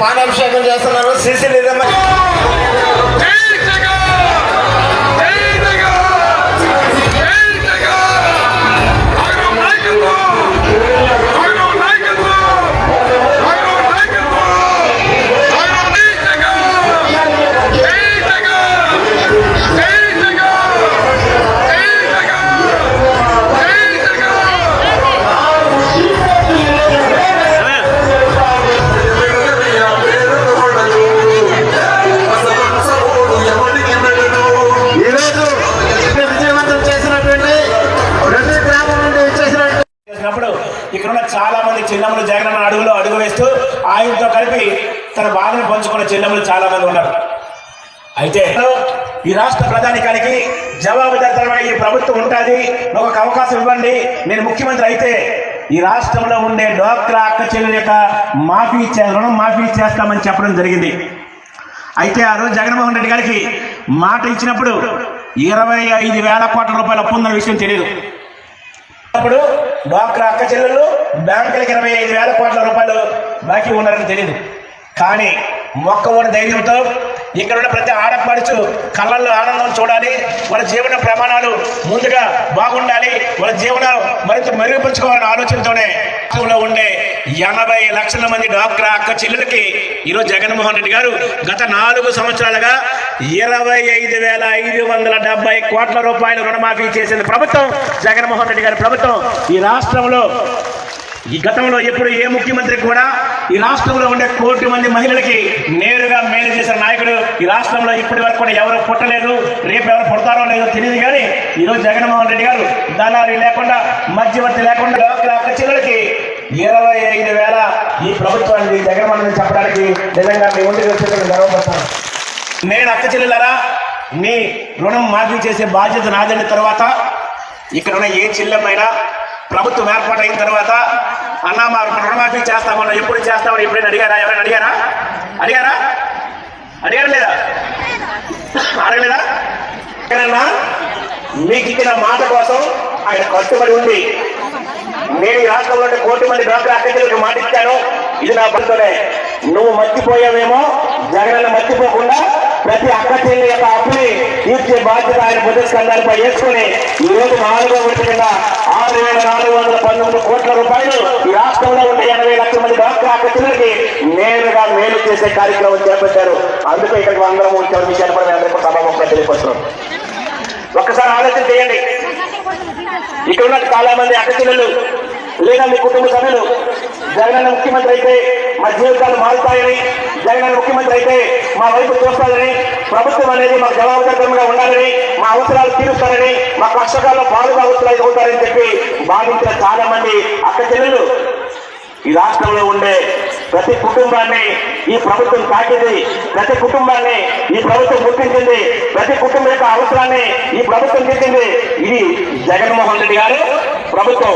పానాభిషేకం చేస్తున్నాను సిసిలిజమ్మ వచ్చినప్పుడు చిన్నములు జగనన్న అడుగులో అడుగు వేస్తూ ఆయనతో కలిపి తన బాధను పంచుకున్న చిన్నములు చాలా మంది ఉన్నారు. అయితే ఈ రాష్ట్ర ప్రధానికానికి జవాబుదారితనమైన ఈ ప్రభుత్వం ఉంటుంది. ఒక అవకాశం ఇవ్వండి. నేను ముఖ్యమంత్రి అయితే ఈ రాష్ట్రంలో ఉండే డోక్రా అక్క చెల్లెల యొక్క మాఫీ రుణం మాఫీ చేస్తామని చెప్పడం జరిగింది. అయితే ఆ రోజు జగన్మోహన్ రెడ్డి గారికి మాట ఇచ్చినప్పుడు ఇరవై ఐదు వేల కోట్ల రూపాయలు అప్పు ఉందన్న విషయం తెలియదు. అప్పుడు డ్వాక్రా అక్క చెల్లెళ్ళు బ్యాంకులకు ఇరవై ఐదు వేల కోట్ల రూపాయలు బాకీ ఉన్నారని తెలియదు కానీ మొక్క ఉన్న ధైర్యంతో ఇక్కడ ఉన్న ప్రతి ఆడపడుచు కళ్ళల్లో ఆనందం చూడాలి వాళ్ళ జీవన ప్రమాణాలు ముందుగా బాగుండాలి వాళ్ళ జీవనాలు మరింత మెరుగుపరుచుకోవాలనే ఆలోచనతోనే ఉండే ఎనభై లక్షల మంది డాక్టర్ అక్క చెల్లెలకి ఈరోజు జగన్మోహన్ రెడ్డి గారు గత నాలుగు సంవత్సరాలుగా ఇరవై ఐదు వేల ఐదు వందల డెబ్బై కోట్ల రూపాయలు రుణమాఫీ చేసింది ప్రభుత్వం. జగన్మోహన్ రెడ్డి గారి ప్రభుత్వం. ఈ రాష్ట్రంలో ఈ గతంలో ఎప్పుడు ఏ ముఖ్యమంత్రి కూడా ఈ రాష్ట్రంలో ఉండే కోటి మంది మహిళలకి నేరుగా మేలు చేసిన నాయకుడు ఈ రాష్ట్రంలో ఇప్పటి వరకు కూడా ఎవరు పుట్టలేదు రేపు ఎవరు పుడతారో లేదో తెలియదు కానీ ఈరోజు జగన్మోహన్ రెడ్డి గారు దళారీ లేకుండా మధ్యవర్తి లేకుండా ఇరవై ఐదు వేల ఈ ప్రభుత్వానికి జగన్మోహన్ చెప్పడానికి నిజంగా మీ ఒంటికి వచ్చేటువంటి గర్వపడతాను. నేను అక్క చెల్లెలరా మీ రుణం మాఫీ చేసే బాధ్యత నాదని తర్వాత ఇక్కడ ఉన్న ఏ చెల్లెమైనా ప్రభుత్వం ఏర్పాటు అయిన తర్వాత అన్నా మా రుణమాఫీ చేస్తామన్నా ఎప్పుడు చేస్తామని ఎప్పుడైనా అడిగారా? ఎవరైనా అడిగారా? అడిగారా? అడిగారా లేదా? అడగలేదా? ఎక్కడన్నా మీకు ఇచ్చిన మాట కోసం ఆయన కట్టుబడి ఉంది నేను ఈ రాష్ట్రంలో ఉండే కోటి మంది డాక్టర్ అక్కడికి మాట ఇచ్చాను. ఇది నా బంధులే నువ్వు మర్చిపోయావేమో? జగనన్న మర్చిపోకుండా ప్రతి అక్క చెల్లి యొక్క అప్పుని తీర్చే బాధ్యత ఆయన బుద్ధ స్కందాలపై వేసుకుని ఈ రోజు నాలుగో విడత కింద ఆరు వేల నాలుగు వందల పంతొమ్మిది కోట్ల రూపాయలు ఈ రాష్ట్రంలో ఉండే ఎనభై లక్షల మంది డాక్టర్ అక్క చెల్లెలకి నేరుగా మేలు చేసే కార్యక్రమం చేపట్టారు. అందుకే ఇక్కడికి అందరం విషయాన్ని కూడా మేము అందరికీ సభాముఖంగా తెలియపరుస్తున్నాం. ఒక్కసారి ఆలోచన చేయండి. ఇక్కడ ఉన్న చాలా మంది అక్క చెల్లెలు లేదా మీ కుటుంబ సభ్యులు జగనన్న ముఖ్యమంత్రి అయితే మా జీవితాలు మారుతాయని జగనన్న ముఖ్యమంత్రి అయితే మా వైపు చూస్తారని ప్రభుత్వం అనేది మాకు జవాబుదారితంగా ఉండాలని మా అవసరాలు తీరుస్తారని మా కష్టకాలంలో పాలుగా అవసరాలు అవుతారని చెప్పి భావించిన చాలా మంది అక్క చెల్లెలు. ఈ రాష్ట్రంలో ఉండే ప్రతి కుటుంబాన్ని ఈ ప్రభుత్వం తాకింది ప్రతి కుటుంబాన్ని ఈ ప్రభుత్వం గుర్తించింది ప్రతి కుటుంబం యొక్క అవసరాన్ని ఈ ప్రభుత్వం తీర్చింది. ఇది జగన్మోహన్ రెడ్డి గారు. ప్రభుత్వం